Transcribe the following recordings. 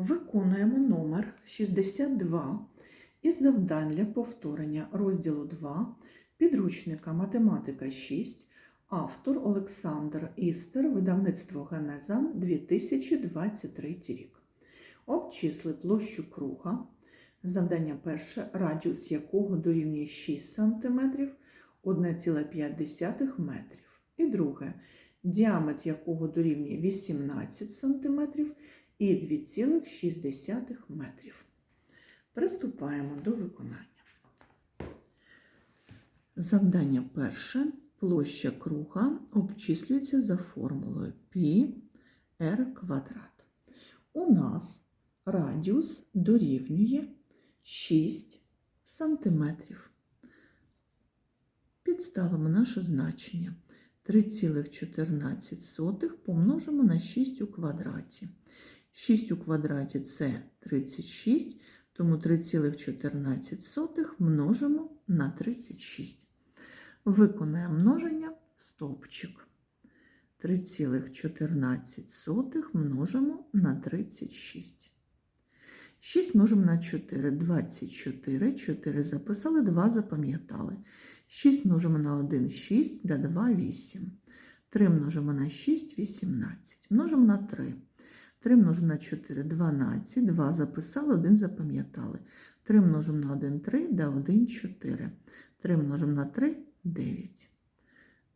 Виконуємо номер 62 із завдань для повторення розділу 2 підручника Математика 6, автор Олександр Істер, видавництво Генеза 2023 рік. Обчисли площу круга. Завдання перше, радіус якого дорівнює 6 см, 1,5 метрів. І друге, діаметр якого дорівнює 18 см і 2,6 метрів. Приступаємо до виконання. Завдання перше. Площа круга обчислюється за формулою π r квадрат. У нас радіус дорівнює 6 сантиметрів. Підставимо наше значення. 3,14 помножимо на 6 у квадраті. 6 у квадраті це 36, тому 3,14 множимо на 36. Виконаємо множення в стовпчик. 3,14 множимо на 36. 6 множимо на 4, 24, 4 записали, 2 запам'ятали. 6 множимо на 1, 6, да 2, 8. 3 множимо на 6, 18. Множимо на 3. 3 множимо на 4, 12, 2 записали, 1 запам'ятали. 3 множимо на 1, 3, да 1, 4. 3 множимо на 3, 9.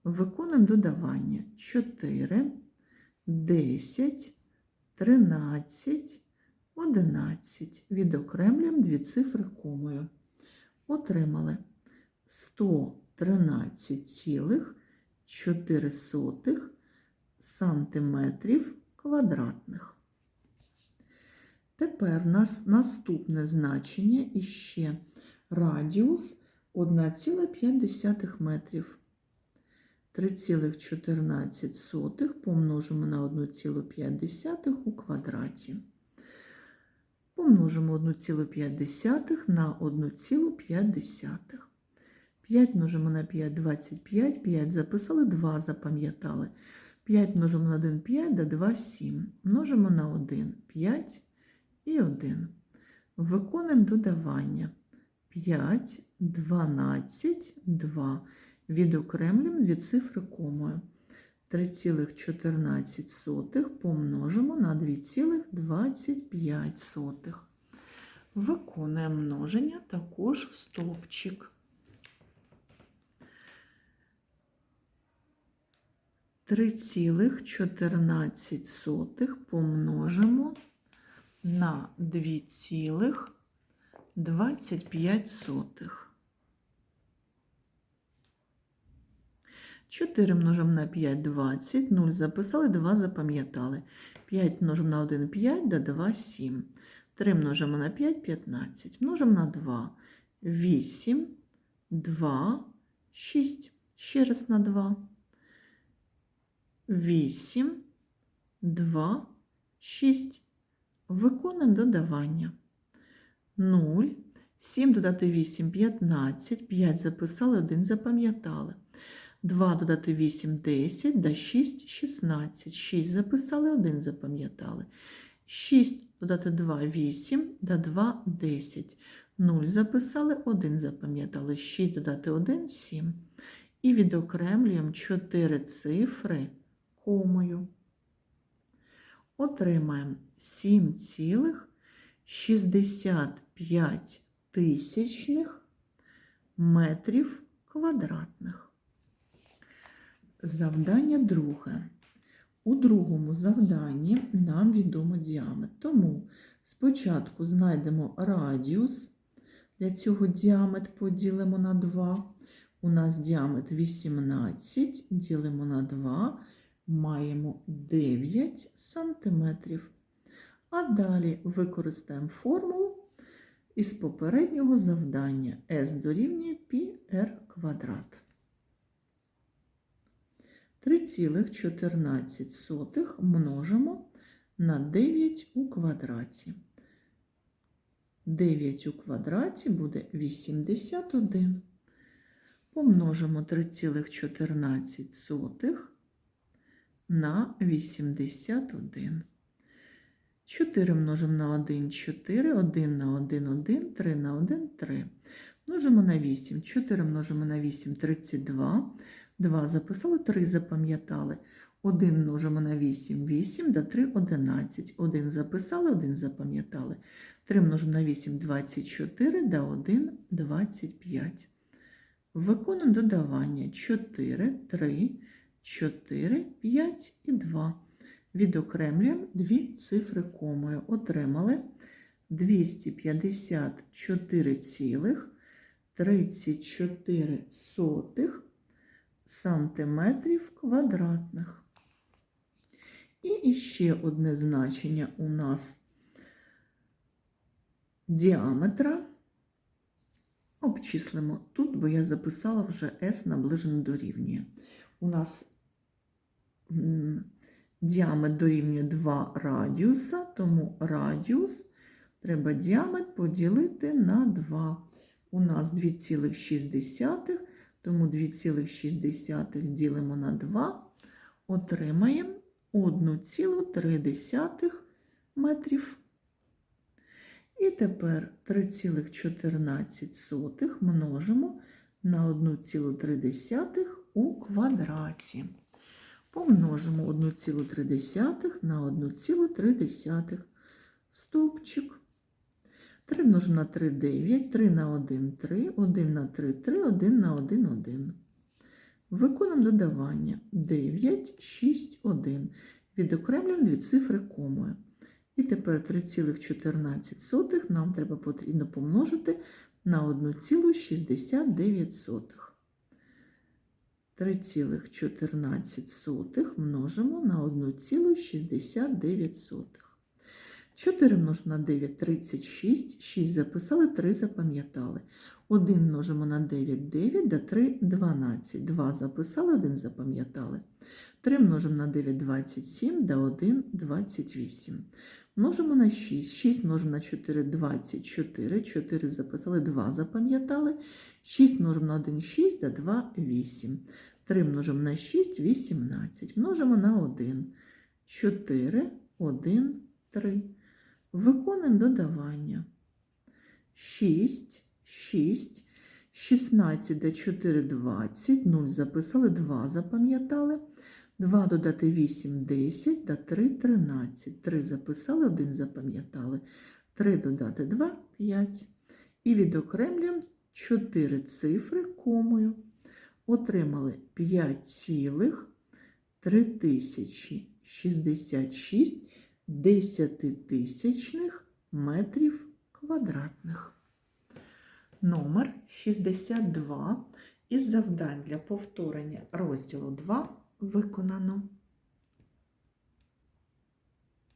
Виконуємо додавання 4, 10, 13, 11. Відокремлюємо дві цифри комою. Отримали 113,4 сантиметрів квадратних. Тепер у нас наступне значення іще радіус 1,5 метрів. 3,14 помножимо на 1,5 у квадраті. Помножимо 1,5 на 1,5. 5 множимо на 5 – 25, 5 записали, 2 запам'ятали. 5 множимо на 1 – 5, да 2 – 7. Множимо на 1 – 5 і 1. Виконуємо додавання. 5, 12, 2. Відокремлюємо дві цифри комою. 3,14 помножимо на 2,25. Виконуємо множення також в стовпчик. 3,14 помножимо на 2,25. 4 множимо на 5 – 20, 0 записали, 2 запам'ятали. 5 множимо на 1 – 5, да 2 – 7. 3 множимо на 5 – 15. Множимо на 2 – 8, 2, 6. Ще раз на 2. 8, 2, 6. Виконуємо додавання. 0, 7 додати 8 – 15, 5 записали, 1 запам'ятали. 2 додати 8 – 10, да 6 – 16. 6 записали, 1 запам'ятали. 6 додати 2 – 8, да 2 – 10. 0 записали, 1 запам'ятали. 6 додати 1 – 7. І відокремлюємо 4 цифри комою. Отримаємо 7,65 тисячних метрів квадратних. Завдання друге. У другому завданні нам відомо діаметр. Тому спочатку знайдемо радіус. Для цього діаметр поділимо на 2. У нас діаметр 18, ділимо на 2, маємо 9 сантиметрів. А далі використаємо формулу із попереднього завдання S дорівнює πr квадрат. 3,14 множимо на 9 у квадраті. 9 у квадраті буде 81. Помножимо 3,14 на 81. 4 множимо на 1, 4, 1 на 1, 1, 3 на 1, 3. Множимо на 8. 4 множимо на 8, 32. 2 записали, 3 запам'ятали. 1 множимо на 8, 8, да 3, 11. 1 записали, 1 запам'ятали. 3 множимо на 8, 24, да 1, 25. Виконуємо додавання 4, 3, 4, 5 і 2. Відокремлюємо дві цифри комою. Отримали 254,34 сантиметрів квадратних. І ще одне значення у нас діаметра. Обчислимо тут, бо я записала вже S наближено дорівнює. У нас діаметр дорівнює 2 радіуса, тому радіус треба діаметр поділити на 2. У нас 2,6, тому 2,6 ділимо на 2, отримаємо 1,3 метрів. І тепер 3,14 множимо на 1,3 у квадраті. Помножимо 1,3 на 1,3 стовпчик. 3 множимо на 3 – 9, 3 на 1 – 3, 1 на 3 – 3, 1 на 1 – 1. Виконуємо додавання 9, 6, 1. Відокремлюємо дві цифри комою. І тепер 3,14 нам треба потрібно помножити на 1,69. 3,14 множимо на 1,69. 4 множимо на 9 – 36, 6 записали, 3 запам'ятали. 1 множимо на 9 – 9, да 3 – 12. 2 записали, 1 запам'ятали. 3 множимо на 9 – 27, да 1 – 28. Множимо на 6. 6 множимо на 4 – 24. 4 записали, 2 запам'ятали. 6 множимо на 1 – 6, да 2 – 8. 3 множимо на 6 – 18. Множимо на 1. 4, 1, 3. Виконуємо додавання. 6, 6, 16 до 4 – 20. 0 записали, 2 запам'ятали. 2 додати 8 – 10, та 3 – 13. 3 записали, 1 запам'ятали. 3 додати 2 – 5. І відокремлюємо 4 цифри комою. Отримали 5,3066 десятитисячних метрів квадратних. Номер 62 із завдань для повторення розділу 2 виконано.